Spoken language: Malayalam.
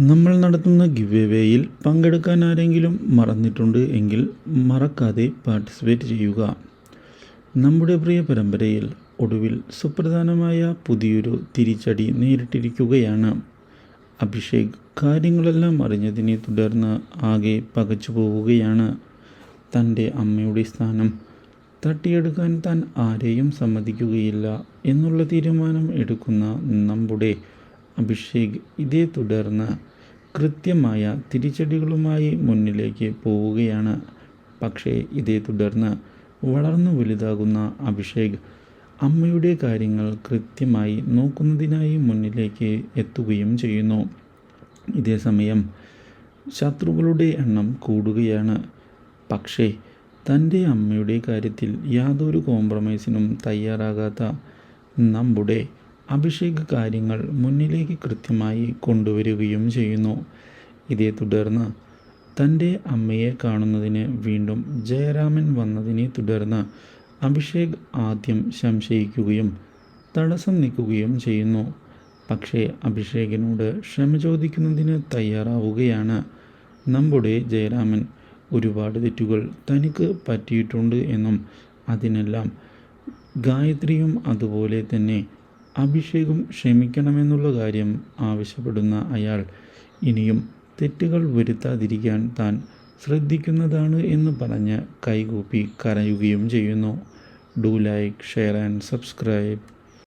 നമ്മൾ നടത്തുന്ന ഗിവ് എവേയിൽ പങ്കെടുക്കാൻ ആരെങ്കിലും മറന്നിട്ടുണ്ട് എങ്കിൽ മറക്കാതെ പാർട്ടിസിപ്പേറ്റ് ചെയ്യുക. നമ്മുടെ പ്രിയ പരമ്പരയിൽ ഒടുവിൽ സുപ്രധാനമായ പുതിയൊരു തിരിച്ചടി നേരിട്ടിരിക്കുകയാണ്. അഭിഷേക് കാര്യങ്ങളെല്ലാം അറിഞ്ഞതിനെ തുടർന്ന് ആകെ പകച്ചു പോവുകയാണ്. തന്റെ അമ്മയുടെ സ്ഥാനം തട്ടിയെടുക്കാൻ താൻ ആരെയും സമ്മതിക്കുകയില്ല എന്നുള്ള തീരുമാനം എടുക്കുന്ന നമ്മുടെ അഭിഷേക് ഇതേ തുടർന്ന് കൃത്യമായ തിരിച്ചടികളുമായി മുന്നിലേക്ക് പോവുകയാണ്. പക്ഷേ ഇതേ തുടർന്ന് വളർന്നു വലുതാകുന്ന അഭിഷേക് അമ്മയുടെ കാര്യങ്ങൾ കൃത്യമായി നോക്കുന്നതിനായി മുന്നിലേക്ക് എത്തുകയും ചെയ്യുന്നു. ഇതേസമയം ശത്രുക്കളുടെ എണ്ണം കൂടുകയാണ്. പക്ഷേ തന്റെ അമ്മയുടെ കാര്യത്തിൽ യാതൊരു കോംപ്രമൈസിനും തയ്യാറാകാത്ത നമ്മുടെ അഭിഷേക് കാര്യങ്ങൾ മുന്നിലേക്ക് കൃത്യമായി കൊണ്ടുവരികയും ചെയ്യുന്നു. ഇതേ തുടർന്ന് തന്റെ അമ്മയെ കാണുന്നതിന് വീണ്ടും ജയരാമൻ വന്നതിനെ തുടർന്ന് അഭിഷേക് ആദ്യം സംശയിക്കുകയും തടസ്സം നിൽക്കുകയും ചെയ്യുന്നു. പക്ഷേ അഭിഷേകിനോട് ക്ഷമ ചോദിക്കുന്നതിന് തയ്യാറാവുകയാണ്. നമ്മുടെ ജയരാമൻ ഒരുപാട് തെറ്റുകൾ തനിക്ക് പറ്റിയിട്ടുണ്ട് എന്നും അതിനെല്ലാം ഗായത്രിയും അതുപോലെ തന്നെ അഭിഷേകും ക്ഷമിക്കണമെന്നുള്ള കാര്യം ആവശ്യപ്പെടുന്ന അയാൾ ഇനിയും തെറ്റുകൾ വരുത്താതിരിക്കാൻ താൻ ശ്രദ്ധിക്കുന്നതാണ് എന്ന് പറഞ്ഞ് കൈകൂപ്പി കരയുകയും ചെയ്യുന്നു. Do like share and subscribe.